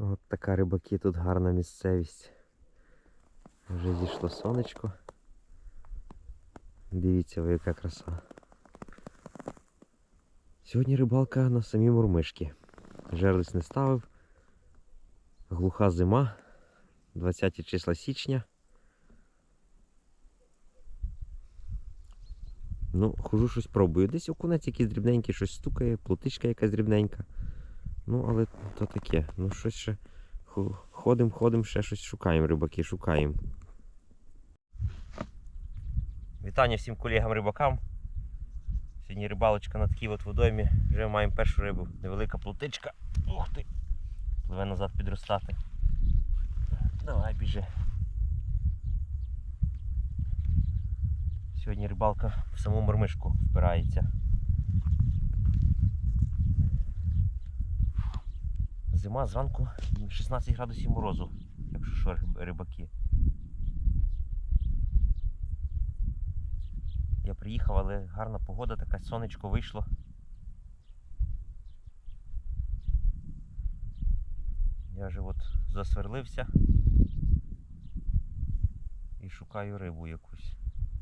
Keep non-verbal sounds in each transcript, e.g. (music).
От така рибаки, тут гарна місцевість. Вже зійшло сонечко. Дивіться ви, яка краса. Сьогодні рибалка на самі мурмишки. Жерлиць не ставив. Глуха зима. 20 числа січня. Ну, хожу щось пробую. Десь окунець якийсь дрібненький, щось стукає, плотичка якась дрібненька. Ну, але то таке. Ну, щось ще хо- ходим, ходим, ще щось шукаємо, рибаки, шукаємо. Вітання всім колегам-рибакам. Сьогодні рибалочка на такій от водоймі. Вже маємо першу рибу. Невелика плотичка. Ух ти! Пливе назад підростати. Давай біжи. Сьогодні рибалка в саму мормишку впирається. Зима зранку 16 градусів морозу, якщо що рибаки. Я приїхав, але гарна погода, така сонечко вийшло. Я вже от засверлився і шукаю рибу якусь.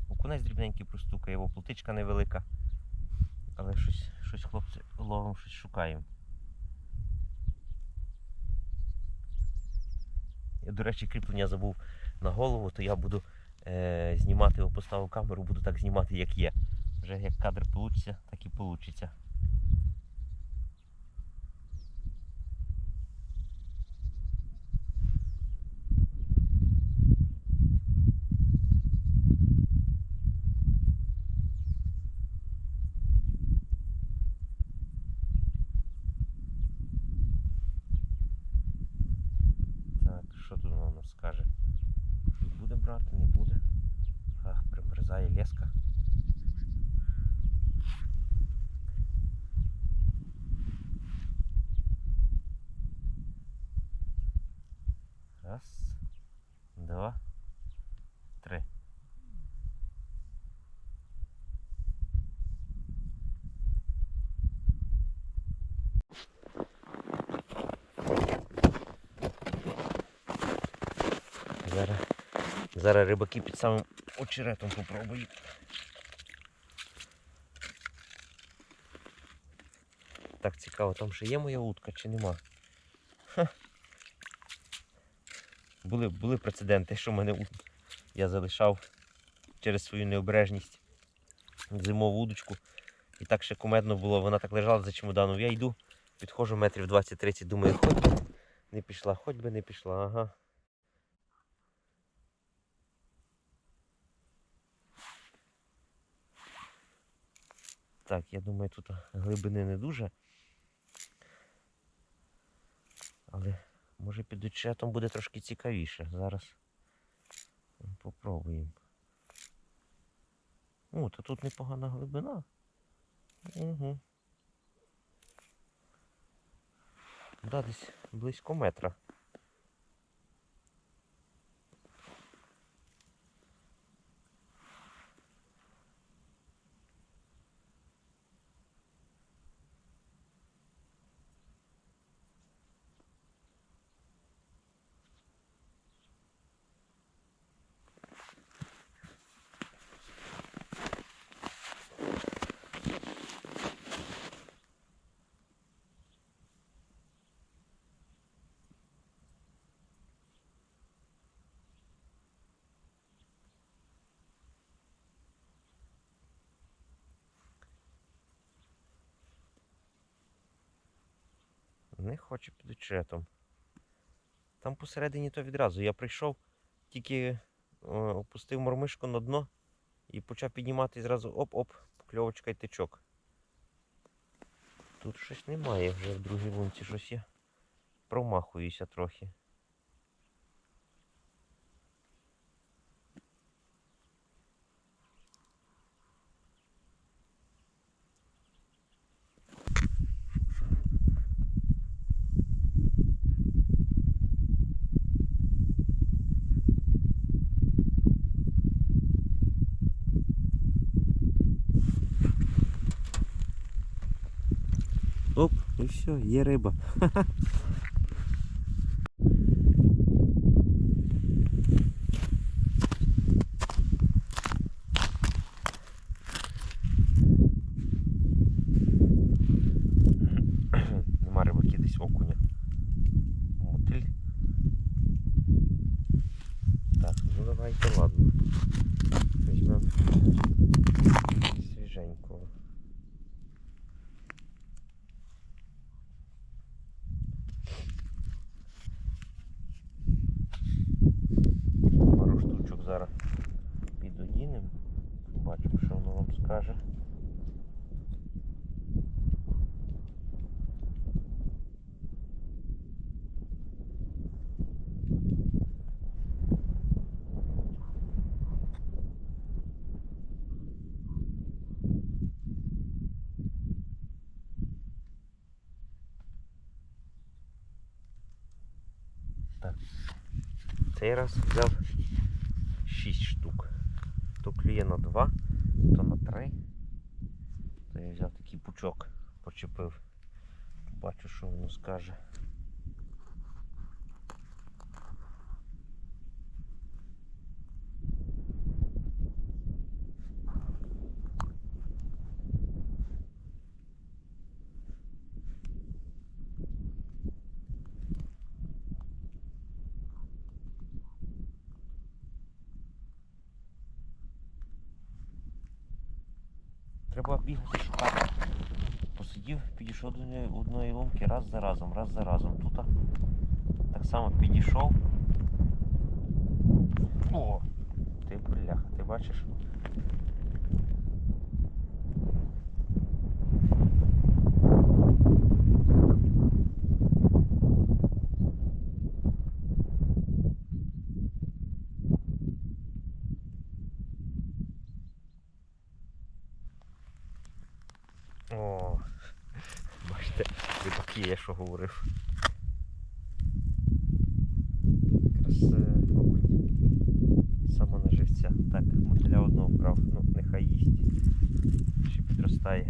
Окунець дрібненький простукає, його плотичка невелика. Але щось, щось хлопці ловимо, щось шукаємо. Я, до речі, кріплення забув на голову, то я буду е, знімати його, поставив камеру, буду так знімати, як є. Вже як кадр вийде, так і вийде. Так, що тут воно нам скаже? Щось буде брати, не буде. Ах, примерзає леска. Раз, два, три. Зараз, зараз рибаки під самим очеретом попробують. Так цікаво, там ще є моя утка чи нема? Ха. Були, були прецеденти, що мене я залишав через свою необережність зимову удочку. І так ще кумедно було, вона так лежала за чемоданом. Я йду, підходжу метрів 20-30, думаю, хоч би не пішла, хоч би не пішла, ага. Так, я думаю, тут глибини не дуже. Але може під очетом буде трошки цікавіше. Зараз попробуємо. О, то тут непогана глибина. Угу. Да, десь близько метра. Не хоче під шретом. Там посередині то відразу. Я прийшов, тільки е, опустив мормишку на дно і почав піднімати і зразу оп-оп, покльовочка і тичок. Тут щось немає вже в другій лунці, щось я промахуюся трохи. Оп, і все, є риба. (laughs) Цей раз взяв 6 штук. То клює на 2, то на 3. То я взяв такий пучок, почепив. Бачу, що воно скаже. Треба бігати шукати. Посидів, підійшов до одної лунки раз за разом, раз за разом. Тут так само підійшов. О! Ти бляха, ти бачиш? О, бачите, рибаки, я що говорив. Якраз мабуть. Саме на живця. Так, мотиля одного вкрав, ну нехай їсть. Ще підростає.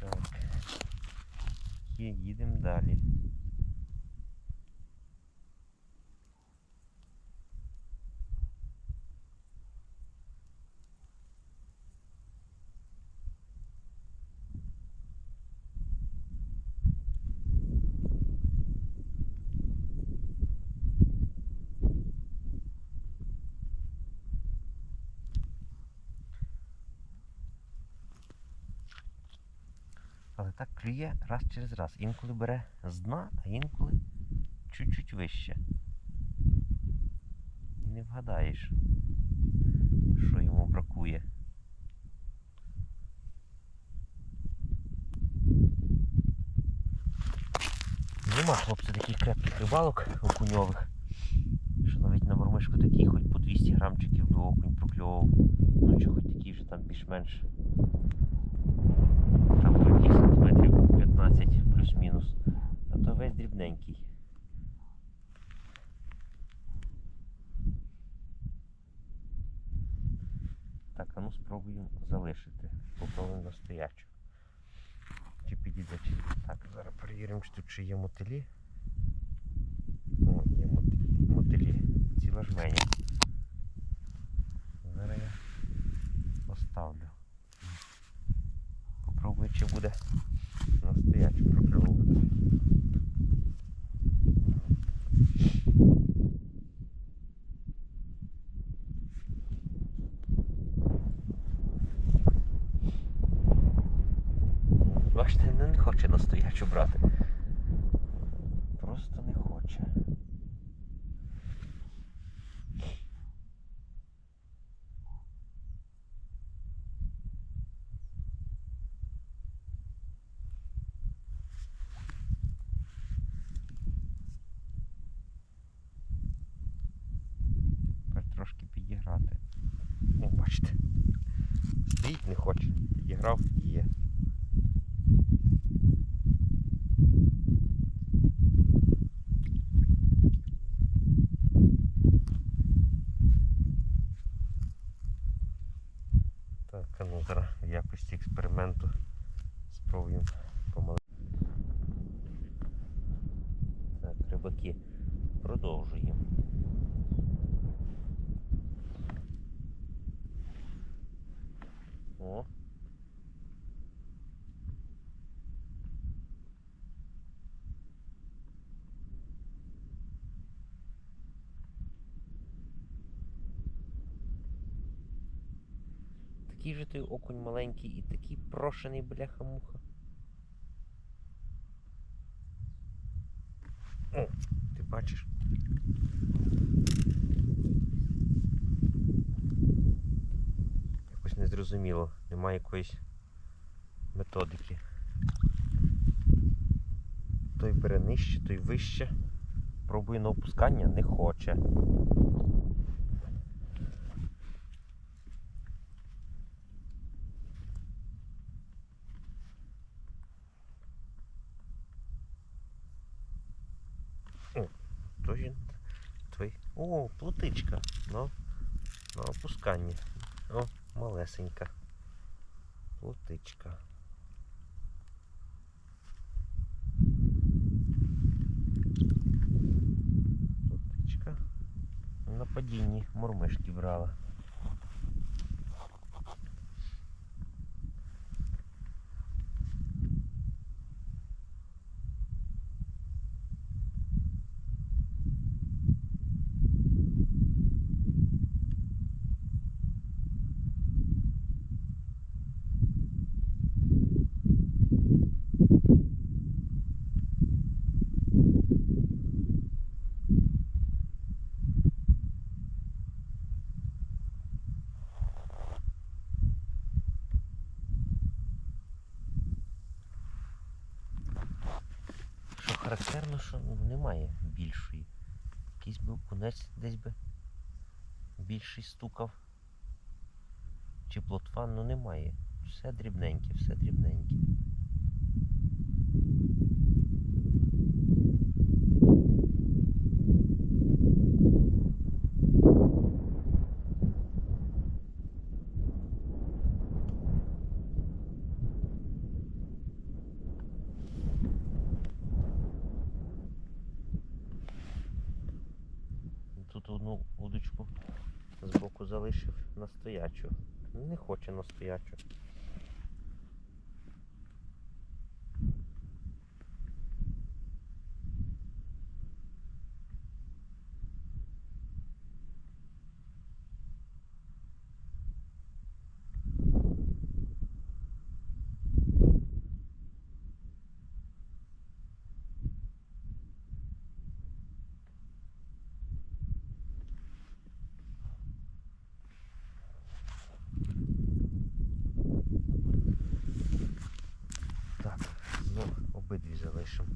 Так. Є, їдемо далі. Але так клює раз через раз. Інколи бере з дна, а інколи чуть-чуть вище. І не вгадаєш, що йому бракує. Нема, хлопці, таких крепких рибалок окуньових. Що навіть на мормишку такий, хоч по 200 грамчиків би окунь прокльовував. Ну чи хоч такий вже там більш-менш там по яких сантиметрів 15 плюс-мінус. А то весь дрібненький. Так, а ну спробуємо залишити. Попробуємо настоячу. Чи підійде, чи. Так, зараз перевіримо, чи тут чи є мотилі. О, є мотилі. Ціла жменя. Зараз я поставлю. Попробую, чи буде прокльовувати. Бачите, Підіграв Такий окунь маленький і такий прошений бляха-муха. О, ти бачиш? Якось незрозуміло, немає якоїсь методики. Той бере нижче, той вище. пробую на опускання, не хоче. О, то він твій. О, плотичка. Ну, на опусканні. О, малесенька. Плотичка. Плотичка. На падінні мурмишки брала. Що характерно, що ну, немає більшої. Якийсь би десь би більший стукав. Чи плотван, ну немає. Все дрібненьке, все дрібненьке. Тут одну удочку залишив на. Не хоче на стоячу. Так, знов обидві залишимо.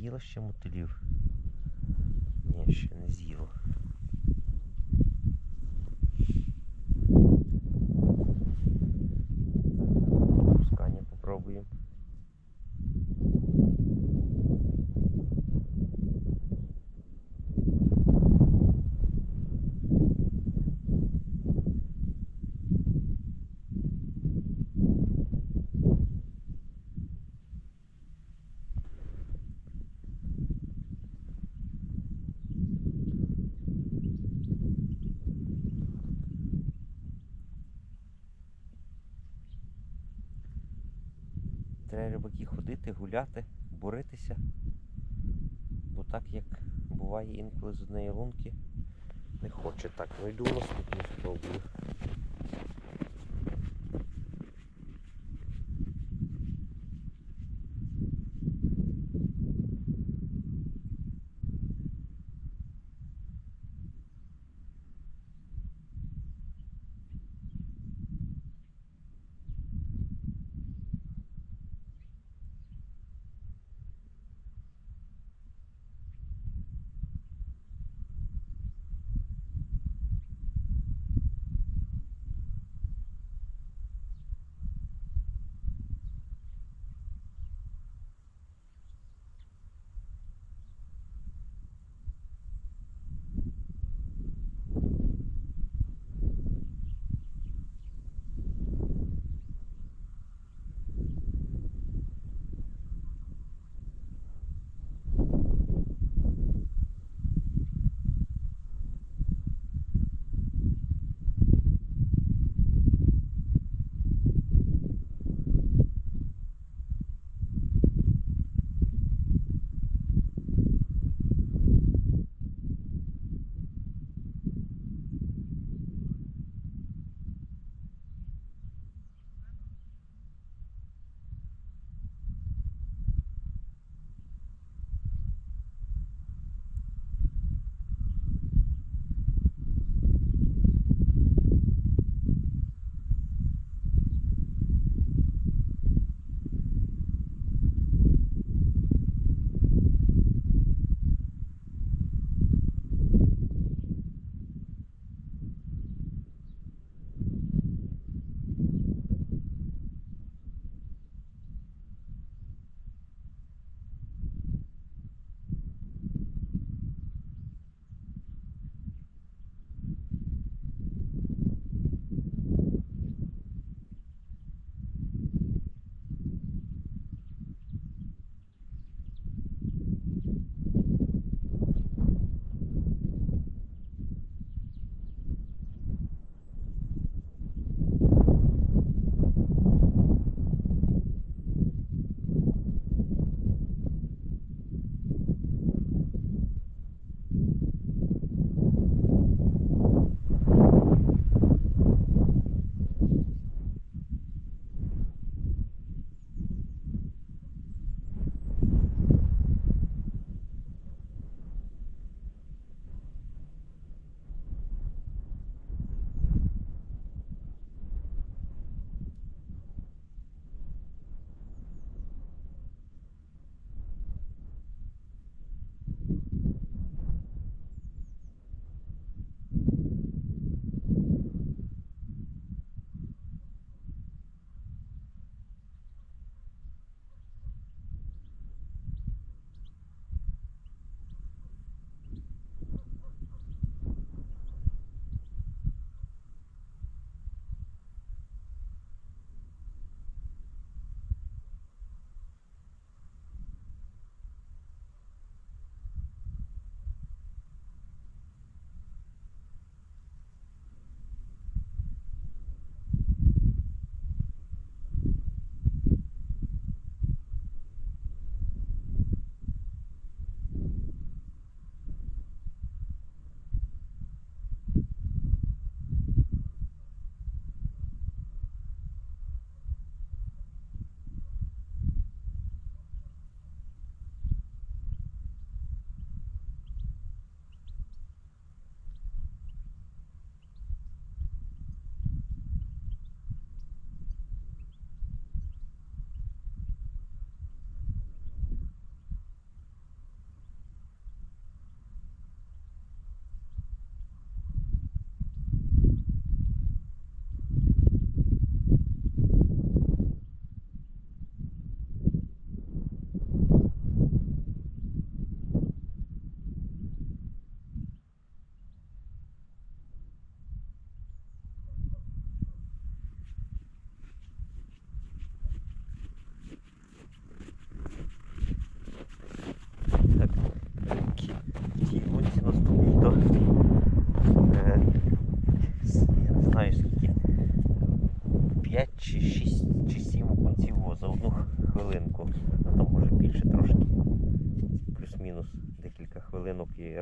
З'їла ще мотилів? Ні, ще не з'їла. Треба рибаки ходити, гуляти, боритися. Бо так як буває інколи з однієї лунки, не хоче так. Ну йду наступну спробую.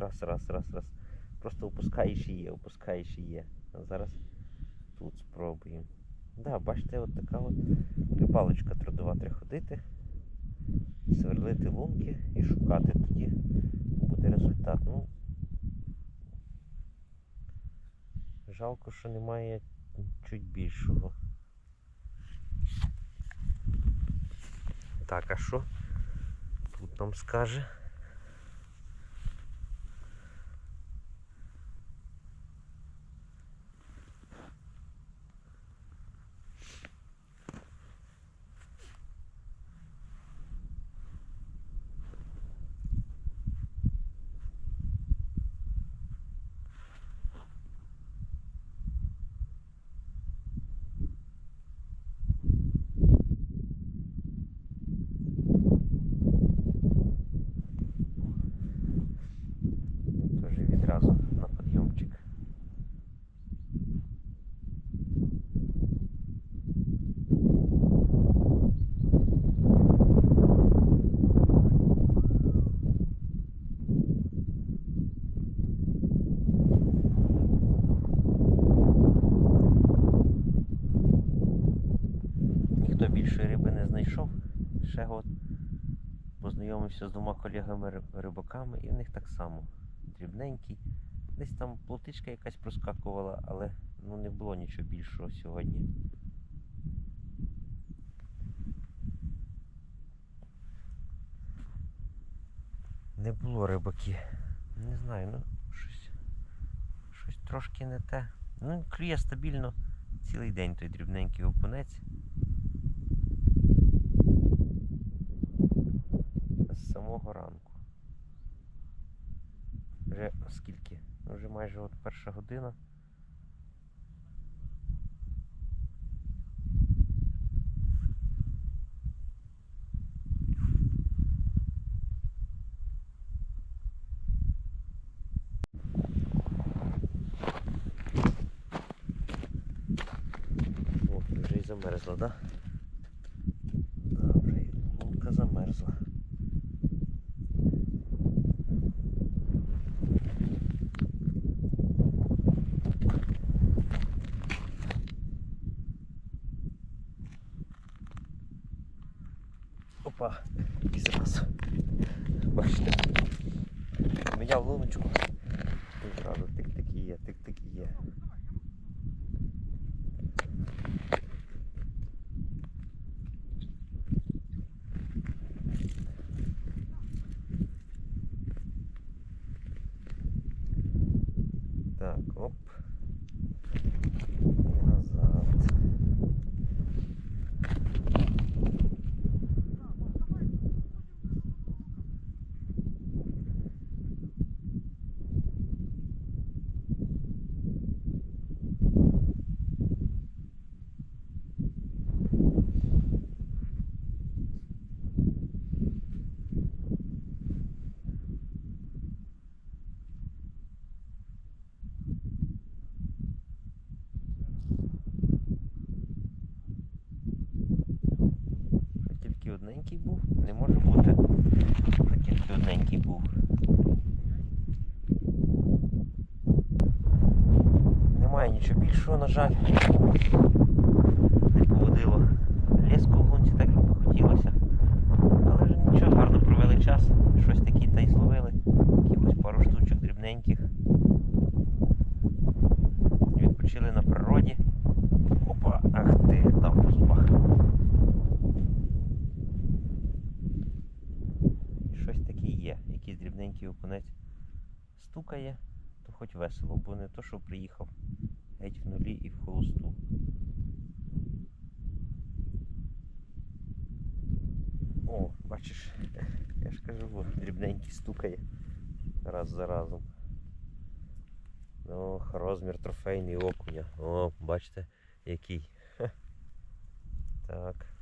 Раз, раз, раз, раз. Просто опускаєш є, опускаєш і є. А зараз тут спробуємо. Да, бачите, от така от рибалочка трудова ходити, сверлити лунки і шукати. Тоді буде результат. Ну, жалко, що немає чуть більшого. Так, а що? Тут нам скаже. Тоже відразу на підйомчик. Ніхто більшої риби не знайшов. Ще от познайомився з двома колегами-рибаками, і в них так само. Дрібненький. Десь там плотичка якась проскакувала, але ну, не було нічого більшого сьогодні. Не було рибаки. Не знаю, ну щось, щось трошки не те. Ну, клює стабільно цілий день той дрібненький окунець. з самого ранку. Вже скільки? Ну, Вже майже от перша година. О, вже й замерзла, да? Да, вже й лунка замерзла. Опа, і зразу. Бачите. Міняв луночку. І зразу тик-тик і є, тик-тик і є. Так, оп. І назад. Що тільки був? Не може бути. Такий тільки був. Немає нічого більшого, на жаль. Не поводило леску в гунці, так як би хотілося. Але ж нічого, гарно провели час. Щось такі та й зловили. Якихось пару штучок дрібненьких. Відпочили на природі. Опа, ах ти, там по зубах. І щось є. Якийсь дрібненький окунець стукає, то хоч весело, бо не то, що приїхав геть в нулі і в холосту. О, бачиш, я ж кажу, от, дрібненький стукає раз за разом. Ох, розмір трофейний окуня. О, бачите, який. Хе. Так.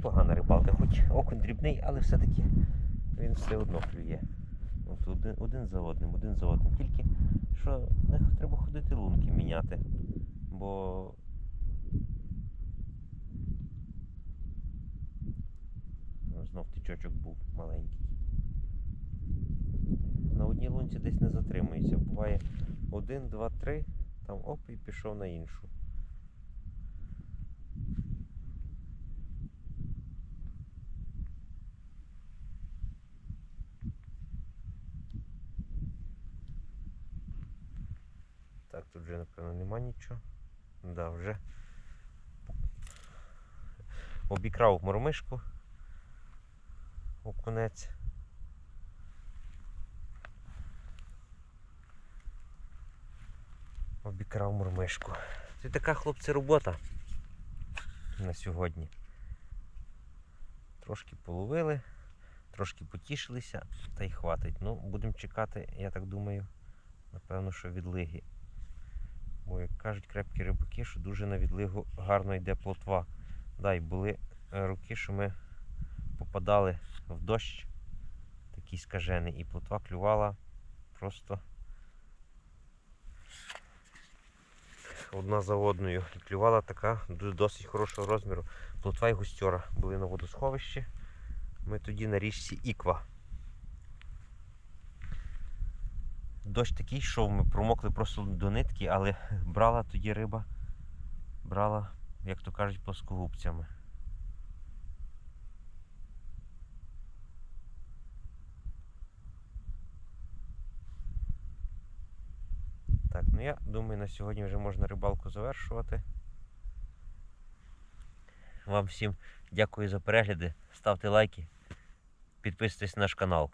Непогана рибалка, хоч окунь дрібний, але все-таки він все одно клює. От один, один за одним, один за одним. Тільки що не треба ходити лунки міняти. бо Ну, знов тичочок був маленький. На одній лунці десь не затримується. Буває один, два, три, там оп і пішов на іншу. Так, тут вже напевно нема нічого. Да, вже обікрав мормишку. Окунець. Обікрав мормишку. Це така хлопці робота на сьогодні. Трошки половили, трошки потішилися, та й хватить. Ну, будемо чекати, я так думаю, напевно, що відлиги. Бо, як кажуть крепкі рибаки, що дуже на відлигу гарно йде плотва. Да, і були е, роки, що ми попадали в дощ такий скажений, і плотва клювала просто одна за одною. І клювала така досить хорошого розміру. Плотва і густьора були на водосховищі. Ми тоді на річці Іква. Дощ такий йшов, ми промокли просто до нитки, але (laughs) брала тоді риба, брала, як то кажуть, плоскогубцями. Так, ну я думаю, на сьогодні вже можна рибалку завершувати. Вам всім дякую за перегляди. Ставте лайки, підписуйтесь на наш канал.